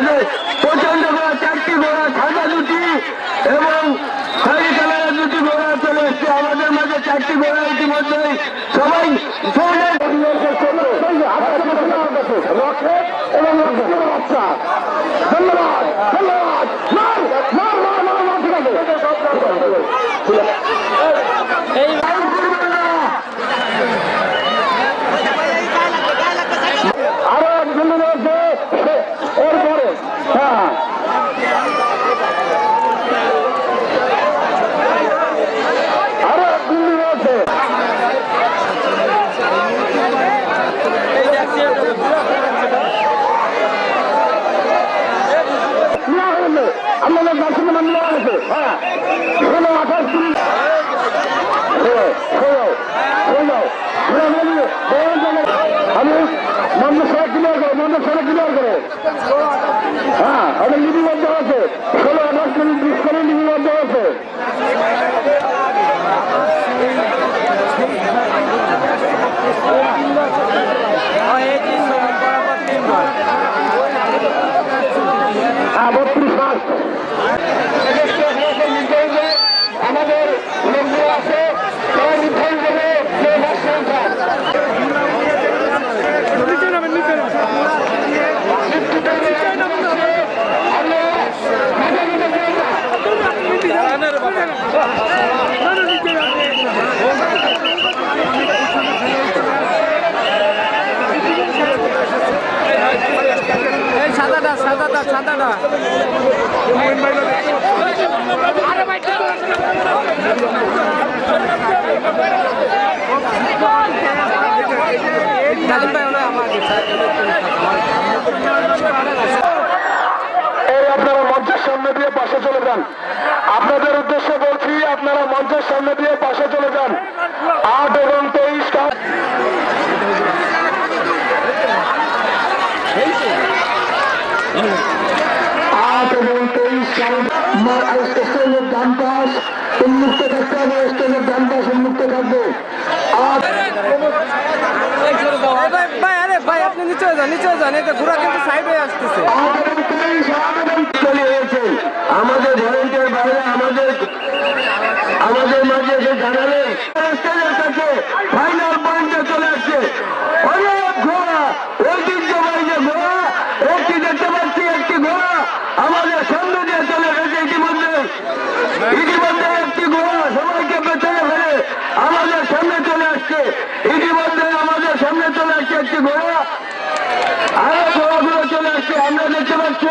তাদের প্রচণ্ড ঘোড়া চারটি ঘোড়া সাদা দুটি এবং খয়রি কালারের দুটি ঘোড়া চলে এসছে। আমাদের মাঝে চারটি ঘোড়া ইতিমধ্যেই সবাই ধন্যবাদ ধন্যবাদ আরও এক দিল্লি রয়েছে এরপরে হ্যাঁ আরও এক দিল্লি রয়েছে নেওয়া আপনাদের দর্শন মান নেওয়া হয়েছে হ্যাঁ। ষোলো, আঠাশ তিরিশ ষোলো ষোলো ষোলো আমি মন্দির সড়ক ক্লিয়ার করো মন্দির সড়ক ক্লিয়ার করো হ্যাঁ আমি লিপিবদ্ধ আছে। ¡Vamos! আমার এই আপনারা মঞ্চের সামনে দিয়ে পাশে চলে যান। আপনাদের উদ্দেশ্যে বলছি, আপনারা মঞ্চের সামনে দিয়ে পাশে চলে যান। আট এবং তেইশ আট এবং তেইশ স্টেশনের ডান পাশ উন্মুক্ত থাকতে হবে স্টেশনের ডান পাশ উন্মুক্ত থাকবে। আট ভাই ভাই আরে ভাই আপনি নিচে যান নিচে যান এই তো কিন্তু সাইড আসতেছে। আট এবং তেইশ আট এবং চলে এসেছে আমাদের ভলেন্টিয়ার বাইরে আমাদের আমাদের মাঝে এসে জানালেন স্টেজের কাছে ফাইনাল পয়েন্টে চলে আসছে অনেক ঘোড়া ঐতিহ্যবাহী যে ঘোড়া একটি দেখতে পাচ্ছি একটি ঘোড়া আমাদের সামনে দিয়ে চলে গেছে ইতিমধ্যে। ইতিমধ্যে একটি গোয়া সবাইকে পেছনে ফেলে আমাদের সামনে চলে আসছে। ইতিমধ্যে আমাদের সামনে চলে আসছে একটি গোয়া। আরও গোয়াগুলো চলে আসছে, আমরা দেখতে পাচ্ছি।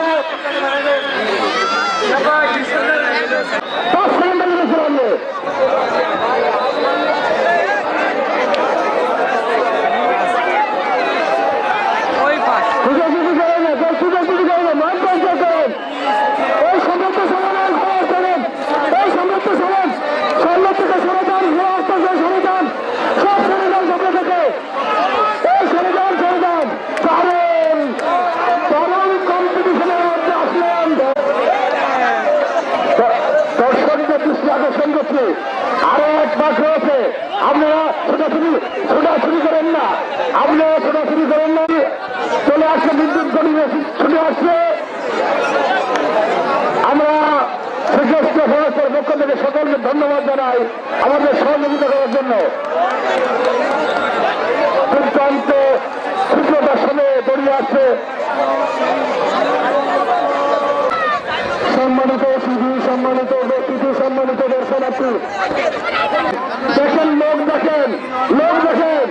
মাস রয়েছে। আপনারা ছোটাছুটি ছোটাছুটি করেন না। আপনারা ছোটাছুটি করেন না। চলে আসছে বিদ্যুৎ গড়ি ছুটে আসছে। আমরা শ্রীকৃষ্ণ ফরেস্টের পক্ষ থেকে সকলকে ধন্যবাদ জানাই আমাদের সহযোগিতা করার জন্য। দুর্দান্ত ক্ষুদ্রতার সময়ে দড়িয়ে আসছে সম্মানিত সুধী সম্মানিত উপস্থিতি, সম্মানিত দর্শনার্থী। দেখেন লোক দেখেন লোক দেখেন।